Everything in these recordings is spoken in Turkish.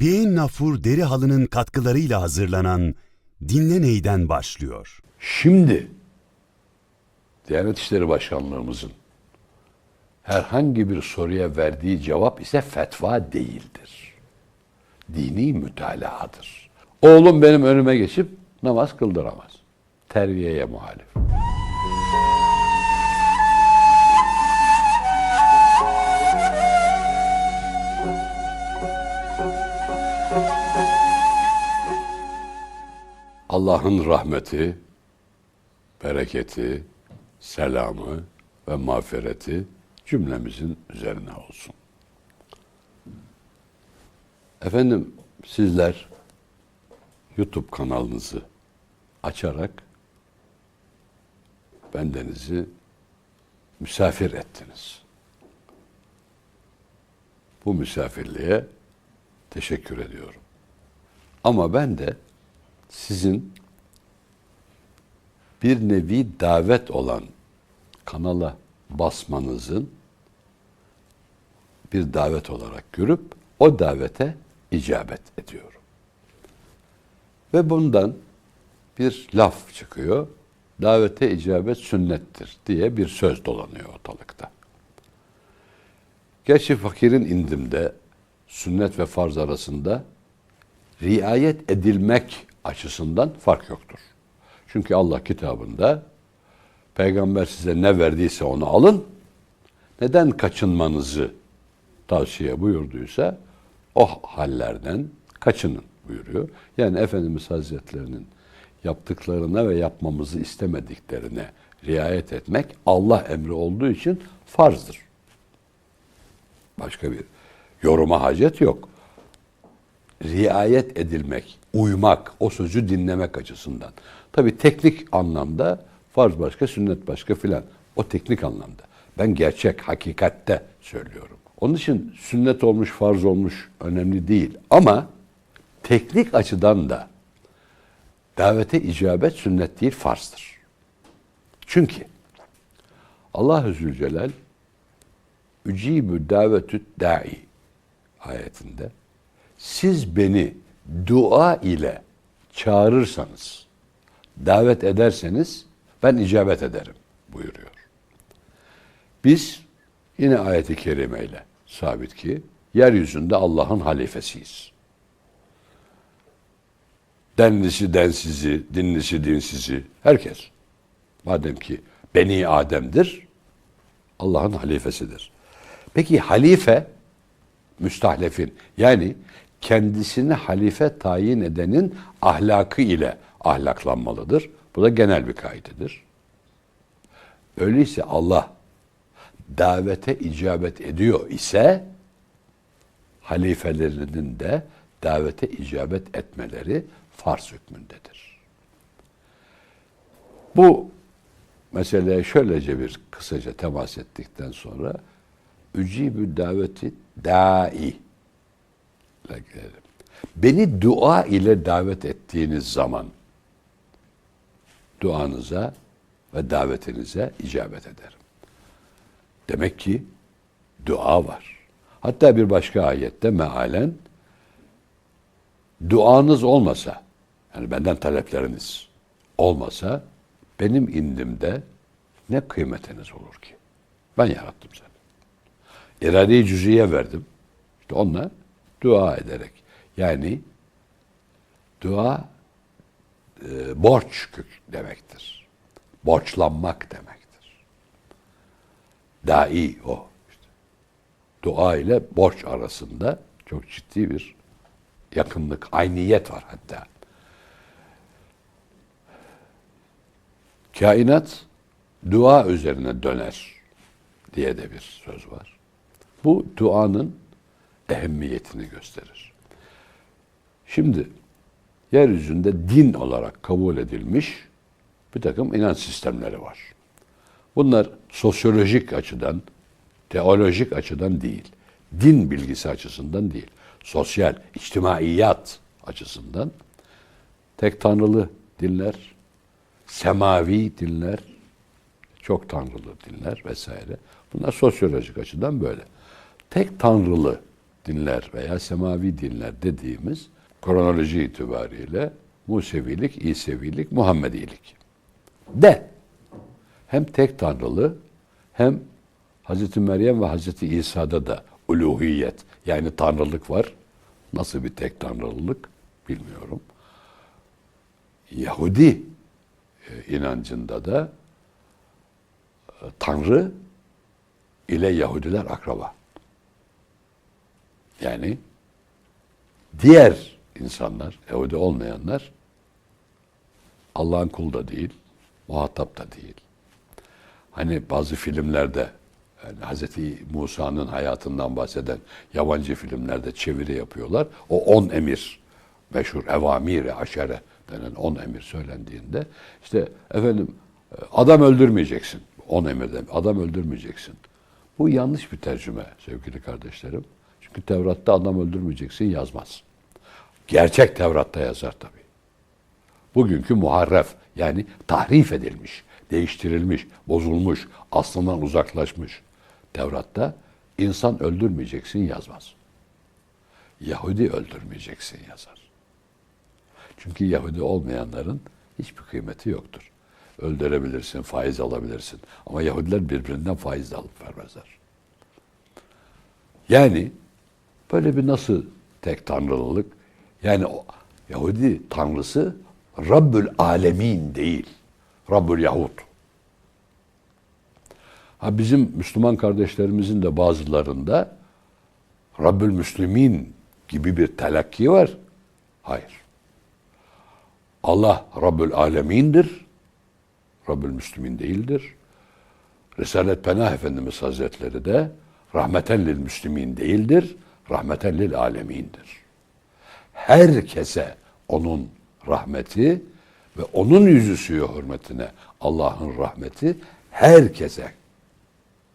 Beyin Nafur deri halının katkılarıyla hazırlanan Dinle Ney'den başlıyor. Şimdi Diyanet İşleri Başkanlığımızın herhangi bir soruya verdiği cevap ise fetva değildir. Dini mütalaadır. Oğlum benim önüme geçip namaz kıldıramaz. Terbiyeye muhalif. Allah'ın rahmeti, bereketi, selamı ve mağfireti cümlemizin üzerine olsun. Efendim sizler YouTube kanalınızı açarak bendenizi misafir ettiniz. Bu misafirliğe teşekkür ediyorum. Ama ben de sizin bir nevi davet olan kanala basmanızın bir davet olarak görüp o davete icabet ediyorum. Ve bundan bir laf çıkıyor. Davete icabet sünnettir diye bir söz dolanıyor ortalıkta. Gerçi fakirin indimde sünnet ve farz arasında riayet edilmek açısından fark yoktur. Çünkü Allah kitabında peygamber size ne verdiyse onu alın. Neden kaçınmanızı tavsiye buyurduysa o hallerden kaçının buyuruyor. Yani Efendimiz Hazretlerinin yaptıklarına ve yapmamızı istemediklerine riayet etmek Allah emri olduğu için farzdır. Başka bir yoruma hacet yok. Riayet edilmek, uymak, o sözü dinlemek açısından. Tabi teknik anlamda farz başka, sünnet başka filan. O teknik anlamda. Ben gerçek, hakikatte söylüyorum. Onun için sünnet olmuş, farz olmuş önemli değil. Ama teknik açıdan da davete icabet sünnet değil, farzdır. Çünkü Allah-u Zülcelal Ücibü davetü da'i ayetinde siz beni dua ile çağırırsanız, davet ederseniz ben icabet ederim buyuruyor. Biz yine ayeti kerimeyle sabit ki yeryüzünde Allah'ın halifesiyiz. Denlisi densizi, dinlisi dinsizi, herkes. Madem ki Beni Adem'dir, Allah'ın halifesidir. Peki halife, müstahlefin yani kendisini halife tayin edenin ahlakı ile ahlaklanmalıdır. Bu da genel bir kaidedir. Öyleyse Allah davete icabet ediyor ise halifelerinin de davete icabet etmeleri farz hükmündedir. Bu meseleye şöylece bir kısaca temas ettikten sonra ücibü daveti dai. Beni dua ile davet ettiğiniz zaman duanıza ve davetinize icabet ederim. Demek ki dua var. Hatta bir başka ayette mealen duanız olmasa yani benden talepleriniz olmasa benim indimde ne kıymetiniz olur ki? Ben yarattım seni. İrade-i cüziye verdim. İşte onunla dua ederek. Yani dua e, borç demektir. Borçlanmak demektir. Dai o. İşte. Dua ile borç arasında çok ciddi bir yakınlık, ayniyet var hatta. Kainat dua üzerine döner diye de bir söz var. Bu duanın ehemmiyetini gösterir. Şimdi yeryüzünde din olarak kabul edilmiş bir takım inanç sistemleri var. Bunlar sosyolojik açıdan, teolojik açıdan değil, din bilgisi açısından değil, sosyal, içtimaiyat açısından tek tanrılı dinler, semavi dinler, çok tanrılı dinler vesaire. Bunlar sosyolojik açıdan böyle. Tek tanrılı dinler veya semavi dinler dediğimiz kronoloji itibariyle Musevilik, İsevilik, Muhammedilik. De hem tek tanrılı hem Hazreti Meryem ve Hazreti İsa'da da uluhiyet yani tanrılık var. Nasıl bir tek tanrılılık bilmiyorum. Yahudi e, inancında da e, Tanrı ile Yahudiler akraba. Yani diğer insanlar, Yahudi olmayanlar Allah'ın kulu da değil, muhatap da değil. Hani bazı filmlerde yani Hazreti Musa'nın hayatından bahseden yabancı filmlerde çeviri yapıyorlar. O on emir, meşhur evamire aşere denen on emir söylendiğinde işte efendim adam öldürmeyeceksin. On emirden adam öldürmeyeceksin. Bu yanlış bir tercüme sevgili kardeşlerim. Çünkü Tevrat'ta adam öldürmeyeceksin yazmaz. Gerçek Tevrat'ta yazar tabii. Bugünkü muharref yani tahrif edilmiş, değiştirilmiş, bozulmuş, aslından uzaklaşmış Tevrat'ta insan öldürmeyeceksin yazmaz. Yahudi öldürmeyeceksin yazar. Çünkü Yahudi olmayanların hiçbir kıymeti yoktur. Öldürebilirsin, faiz alabilirsin. Ama Yahudiler birbirinden faiz de alıp vermezler. Yani böyle bir nasıl tek tanrılılık? Yani o Yahudi tanrısı Rabbül Alemin değil. Rabbül Yahud. Ha bizim Müslüman kardeşlerimizin de bazılarında Rabbül Müslümin gibi bir telakki var. Hayır. Allah Rabbül Alemin'dir. Rabbül Müslümin değildir. Risalet Penah Efendimiz Hazretleri de rahmeten lil Müslümin değildir. Rahmeten lil alemindir. Herkese onun rahmeti ve onun yüzü suyu hürmetine Allah'ın rahmeti herkese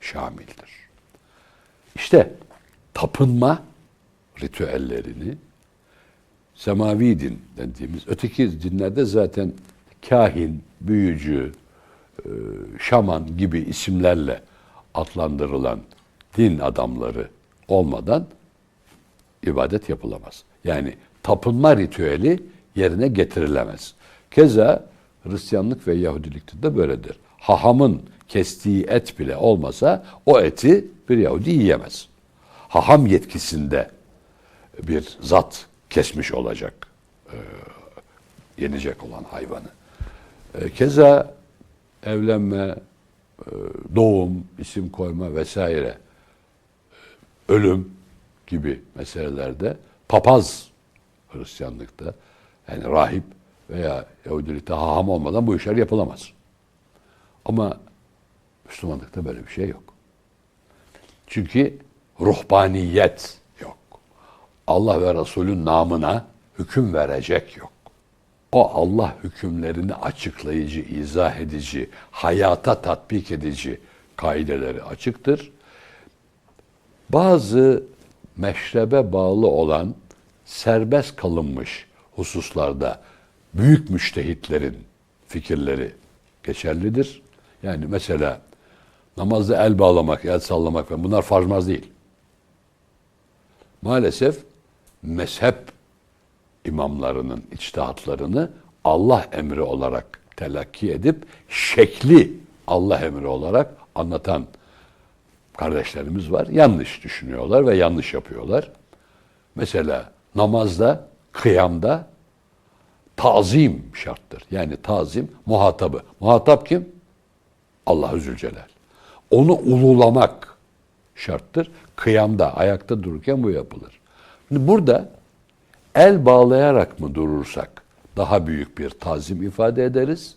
şamildir. İşte tapınma ritüellerini semavi din dediğimiz öteki dinlerde zaten kahin, büyücü, e, şaman gibi isimlerle adlandırılan din adamları olmadan ibadet yapılamaz. Yani tapınma ritüeli yerine getirilemez. Keza Hristiyanlık ve Yahudilikte de böyledir. Hahamın kestiği et bile olmasa o eti bir Yahudi yiyemez. Haham yetkisinde bir zat kesmiş olacak e, yenecek olan hayvanı. E, keza evlenme, e, doğum, isim koyma vesaire, e, ölüm gibi meselelerde papaz Hristiyanlıkta yani rahip veya Yahudilikte haham olmadan bu işler yapılamaz. Ama Müslümanlıkta böyle bir şey yok. Çünkü ruhbaniyet yok. Allah ve Resulün namına hüküm verecek yok. O Allah hükümlerini açıklayıcı, izah edici, hayata tatbik edici kaideleri açıktır. Bazı meşrebe bağlı olan serbest kalınmış hususlarda büyük müştehitlerin fikirleri geçerlidir. Yani mesela namazda el bağlamak, el sallamak ve bunlar farzmaz değil. Maalesef mezhep imamlarının içtihatlarını Allah emri olarak telakki edip şekli Allah emri olarak anlatan kardeşlerimiz var. Yanlış düşünüyorlar ve yanlış yapıyorlar. Mesela namazda, kıyamda tazim şarttır. Yani tazim muhatabı. Muhatap kim? Allah Zülcelal. Onu ululamak şarttır. Kıyamda, ayakta dururken bu yapılır. Şimdi burada el bağlayarak mı durursak daha büyük bir tazim ifade ederiz?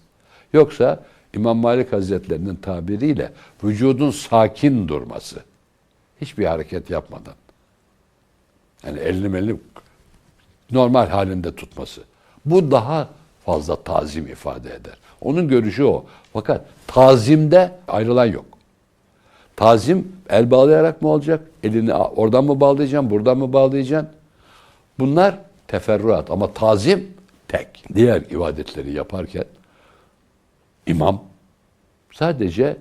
Yoksa İmam Malik Hazretlerinin tabiriyle vücudun sakin durması, hiçbir hareket yapmadan, yani elini melini normal halinde tutması. Bu daha fazla tazim ifade eder. Onun görüşü o. Fakat tazimde ayrılan yok. Tazim el bağlayarak mı olacak? Elini oradan mı bağlayacaksın, buradan mı bağlayacaksın? Bunlar teferruat ama tazim tek. Diğer ibadetleri yaparken imam sadece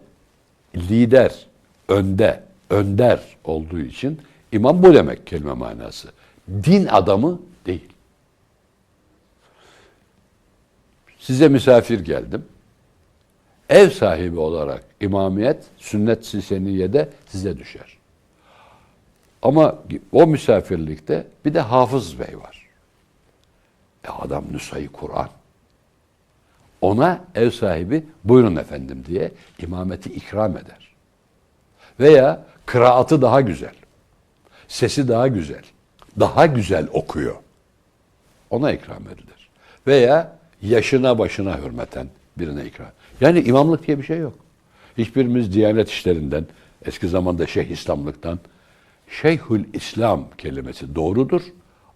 lider, önde, önder olduğu için İmam bu demek kelime manası. Din adamı değil. Size misafir geldim. Ev sahibi olarak imamiyet sünnet-i seniyede size düşer. Ama o misafirlikte bir de hafız bey var. E adam nüshayı Kur'an. Ona ev sahibi buyurun efendim diye imameti ikram eder. Veya kıraatı daha güzel. Sesi daha güzel. Daha güzel okuyor. Ona ikram edilir. Veya yaşına başına hürmeten birine ikram. Yani imamlık diye bir şey yok. Hiçbirimiz Diyanet işlerinden, eski zamanda Şeyh İslamlıktan, Şeyhül İslam kelimesi doğrudur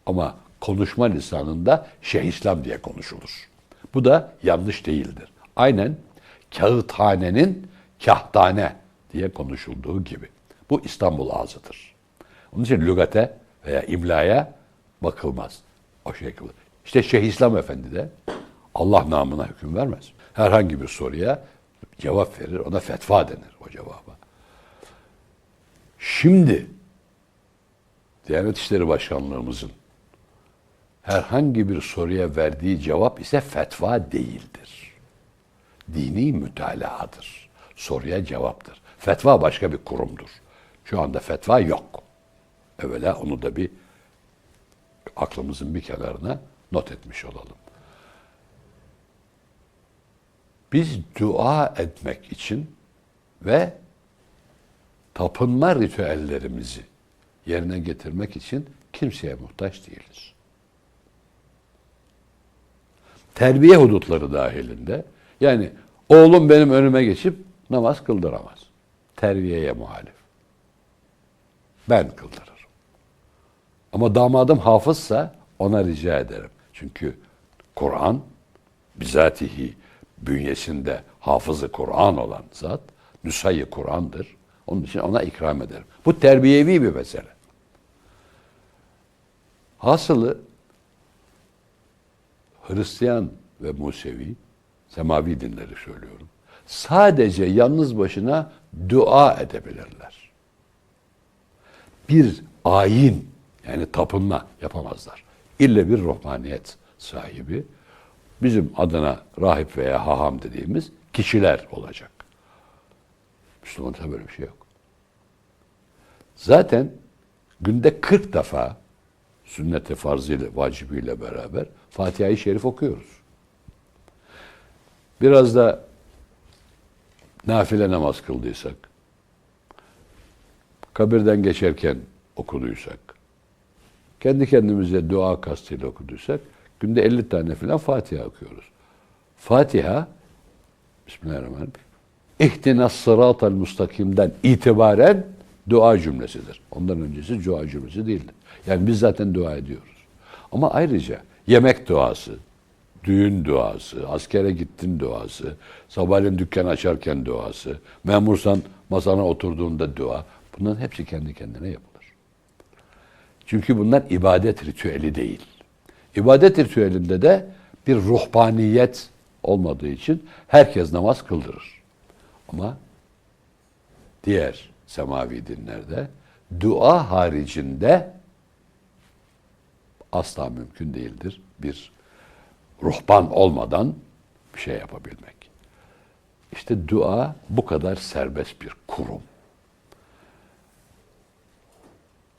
ama konuşma lisanında Şeyh İslam diye konuşulur. Bu da yanlış değildir. Aynen kağıthanenin kahtane diye konuşulduğu gibi. Bu İstanbul ağzıdır. Onun için lügate veya imlaya bakılmaz. O şekilde. İşte Şeyh İslam Efendi de Allah namına hüküm vermez. Herhangi bir soruya cevap verir. Ona fetva denir o cevaba. Şimdi Diyanet İşleri Başkanlığımızın herhangi bir soruya verdiği cevap ise fetva değildir. Dini mütalaadır. Soruya cevaptır. Fetva başka bir kurumdur. Şu anda fetva yok. Evvela onu da bir aklımızın bir kenarına not etmiş olalım. Biz dua etmek için ve tapınma ritüellerimizi yerine getirmek için kimseye muhtaç değiliz. Terbiye hudutları dahilinde yani oğlum benim önüme geçip namaz kıldıramaz. Terbiyeye muhalif. Ben kıldırırım. Ama damadım hafızsa ona rica ederim. Çünkü Kur'an bizatihi bünyesinde hafızı Kur'an olan zat nüshayı Kur'an'dır. Onun için ona ikram ederim. Bu terbiyevi bir mesele. Hasılı Hristiyan ve Musevi, semavi dinleri söylüyorum. Sadece yalnız başına dua edebilirler. Bir ayin yani tapınma yapamazlar. İlle bir ruhbaniyet sahibi bizim adına rahip veya haham dediğimiz kişiler olacak. Müslümanlıkta böyle bir şey yok. Zaten günde 40 defa sünnet-i farzıyla, vacibiyle beraber Fatiha-i Şerif okuyoruz. Biraz da nafile namaz kıldıysak, kabirden geçerken okuduysak, kendi kendimize dua kastıyla okuduysak, günde 50 tane falan Fatiha okuyoruz. Fatiha, Bismillahirrahmanirrahim, İhtinas sıratal mustakimden itibaren dua cümlesidir. Ondan öncesi dua cümlesi değildir. Yani biz zaten dua ediyoruz. Ama ayrıca yemek duası, düğün duası, askere gittin duası, sabahleyin dükkan açarken duası, memursan masana oturduğunda dua. Bunların hepsi kendi kendine yapılır. Çünkü bunlar ibadet ritüeli değil. İbadet ritüelinde de bir ruhbaniyet olmadığı için herkes namaz kıldırır. Ama diğer semavi dinlerde dua haricinde asla mümkün değildir bir ruhban olmadan bir şey yapabilmek. İşte dua bu kadar serbest bir kurum.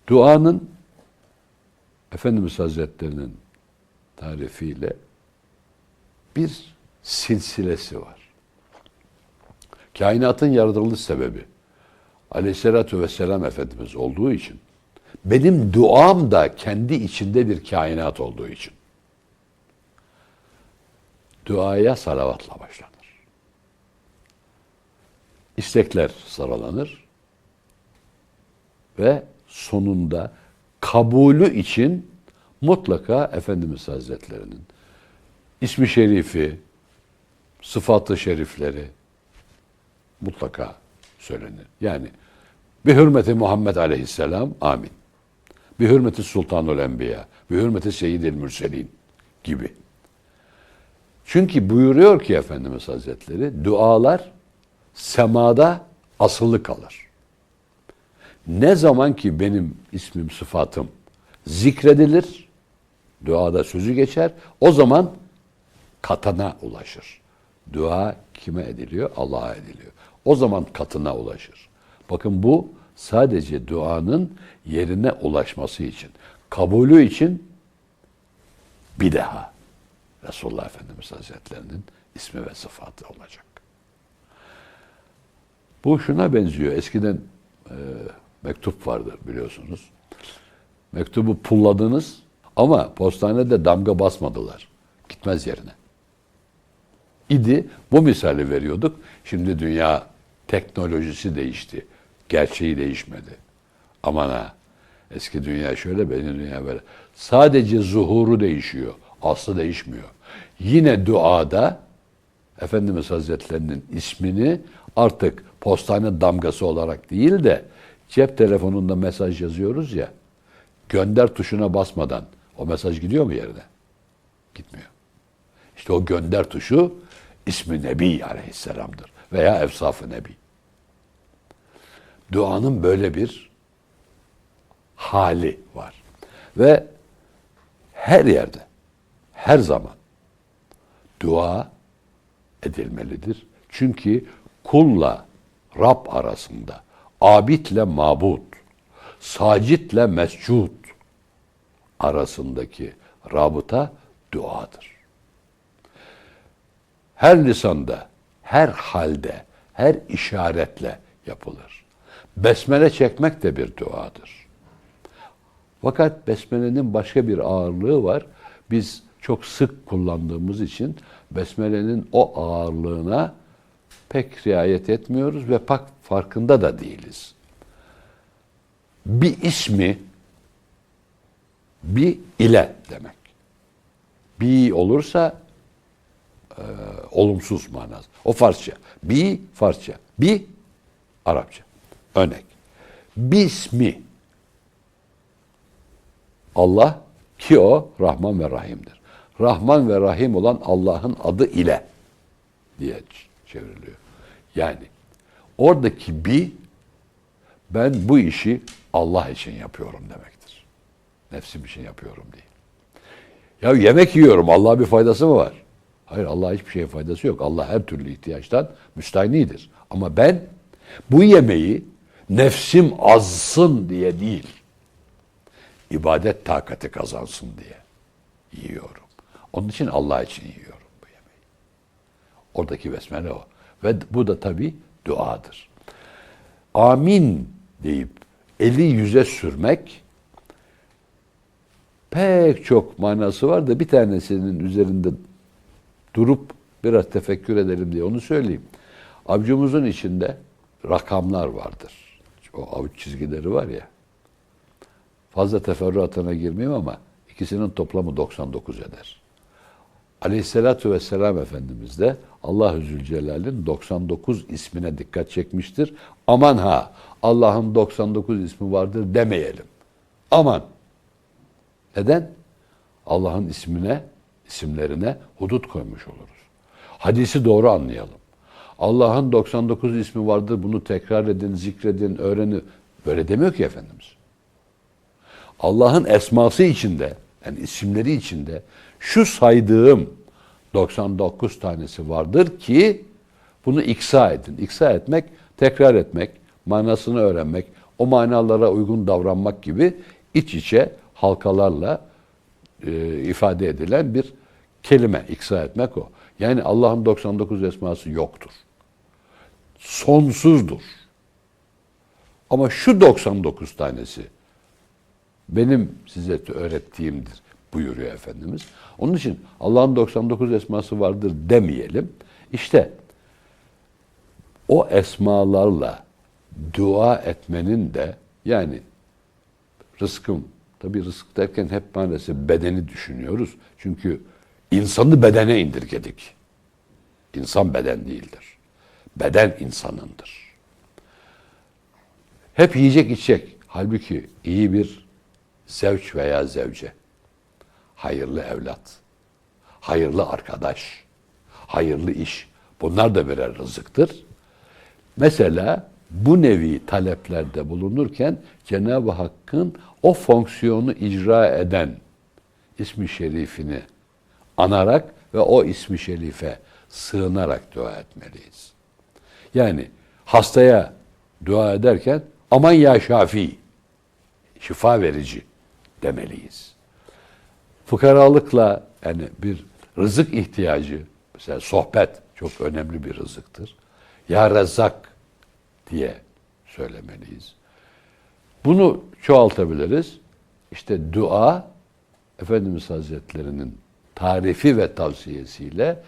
Duanın Efendimiz Hazretleri'nin tarifiyle bir silsilesi var. Kainatın yaratılış sebebi Aleyhisselatü Vesselam Efendimiz olduğu için benim duam da kendi içinde bir kainat olduğu için. Duaya salavatla başlanır. İstekler sıralanır ve sonunda kabulü için mutlaka Efendimiz Hazretlerinin ismi şerifi, sıfatı şerifleri mutlaka söylenir. Yani bir hürmeti Muhammed Aleyhisselam amin. Bir hürmeti Sultanul Enbiya, bir hürmeti Seyyidil Mürselin gibi. Çünkü buyuruyor ki Efendimiz Hazretleri dualar semada asılı kalır. Ne zaman ki benim ismim, sıfatım zikredilir, duada sözü geçer, o zaman katına ulaşır. Dua kime ediliyor? Allah'a ediliyor. O zaman katına ulaşır. Bakın bu sadece duanın yerine ulaşması için. Kabulü için bir daha Resulullah Efendimiz Hazretlerinin ismi ve sıfatı olacak. Bu şuna benziyor. Eskiden e, mektup vardır biliyorsunuz. Mektubu pulladınız ama postanede damga basmadılar. Gitmez yerine. İdi. Bu misali veriyorduk. Şimdi dünya teknolojisi değişti. Gerçeği değişmedi. Aman ha. Eski dünya şöyle, benim dünya böyle. Sadece zuhuru değişiyor. Aslı değişmiyor. Yine duada Efendimiz Hazretlerinin ismini artık postane damgası olarak değil de cep telefonunda mesaj yazıyoruz ya gönder tuşuna basmadan o mesaj gidiyor mu yerine? Gitmiyor. İşte o gönder tuşu ismi Nebi aleyhisselamdır veya efsaf-ı Nebi. Duanın böyle bir hali var. Ve her yerde, her zaman dua edilmelidir. Çünkü kulla Rab arasında, abidle mabut, sacitle mescud arasındaki rabıta duadır. Her lisanda, her halde, her işaretle yapılır. Besmele çekmek de bir duadır. Fakat besmelenin başka bir ağırlığı var. Biz çok sık kullandığımız için besmelenin o ağırlığına pek riayet etmiyoruz ve pak farkında da değiliz. Bir ismi bir ile demek. Bir olursa e, olumsuz manası. O Farsça. Bir Farsça. Bir Arapça. Örnek. Bismi. Allah ki o Rahman ve Rahim'dir. Rahman ve Rahim olan Allah'ın adı ile diye çevriliyor. Yani oradaki bir ben bu işi Allah için yapıyorum demektir. Nefsim için yapıyorum değil. Ya yemek yiyorum. Allah'a bir faydası mı var? Hayır Allah'a hiçbir şeye faydası yok. Allah her türlü ihtiyaçtan müstahnidir. Ama ben bu yemeği nefsim azsın diye değil, ibadet takati kazansın diye yiyorum. Onun için Allah için yiyorum bu yemeği. Oradaki besmele o. Ve bu da tabi duadır. Amin deyip eli yüze sürmek pek çok manası var da bir tanesinin üzerinde durup biraz tefekkür edelim diye onu söyleyeyim. Avcumuzun içinde rakamlar vardır. O avuç çizgileri var ya. Fazla teferruatına girmeyeyim ama ikisinin toplamı 99 eder. Aleyhissalatu vesselam Efendimiz de Allah-u Zülcelal'in 99 ismine dikkat çekmiştir. Aman ha Allah'ın 99 ismi vardır demeyelim. Aman. Neden? Allah'ın ismine, isimlerine hudut koymuş oluruz. Hadisi doğru anlayalım. Allah'ın 99 ismi vardır bunu tekrar edin, zikredin, öğrenin. Böyle demiyor ki Efendimiz. Allah'ın esması içinde, yani isimleri içinde şu saydığım 99 tanesi vardır ki bunu iksa edin. İksa etmek, tekrar etmek, manasını öğrenmek, o manalara uygun davranmak gibi iç içe halkalarla e, ifade edilen bir kelime. iksa etmek o. Yani Allah'ın 99 esması yoktur. Sonsuzdur. Ama şu 99 tanesi benim size öğrettiğimdir buyuruyor Efendimiz. Onun için Allah'ın 99 esması vardır demeyelim. İşte o esmalarla dua etmenin de yani rızkım, tabi rızık derken hep maalesef bedeni düşünüyoruz. Çünkü insanı bedene indirgedik. İnsan beden değildir. Beden insanındır. Hep yiyecek içecek. Halbuki iyi bir zevç veya zevce, hayırlı evlat, hayırlı arkadaş, hayırlı iş. Bunlar da birer rızıktır. Mesela bu nevi taleplerde bulunurken Cenab-ı Hakk'ın o fonksiyonu icra eden ismi şerifini anarak ve o ismi şerife sığınarak dua etmeliyiz. Yani hastaya dua ederken aman ya şafi, şifa verici demeliyiz. Fukaralıkla yani bir rızık ihtiyacı, mesela sohbet çok önemli bir rızıktır. Ya Rezzak diye söylemeliyiz. Bunu çoğaltabiliriz. İşte dua Efendimiz Hazretlerinin tarifi ve tavsiyesiyle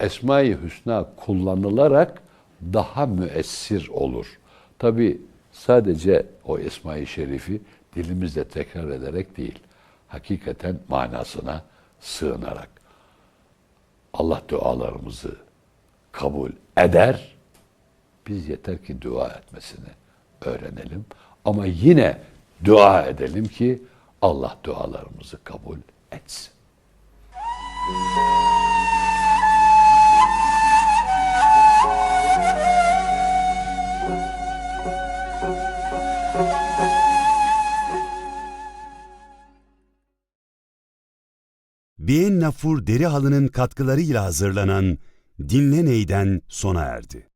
Esma-i Hüsna kullanılarak daha müessir olur. Tabi sadece o Esma-i Şerifi dilimizde tekrar ederek değil, hakikaten manasına sığınarak. Allah dualarımızı kabul eder. Biz yeter ki dua etmesini öğrenelim. Ama yine dua edelim ki Allah dualarımızı kabul etsin. Bien Nafur deri halının katkılarıyla hazırlanan Dinle Ney'den sona erdi.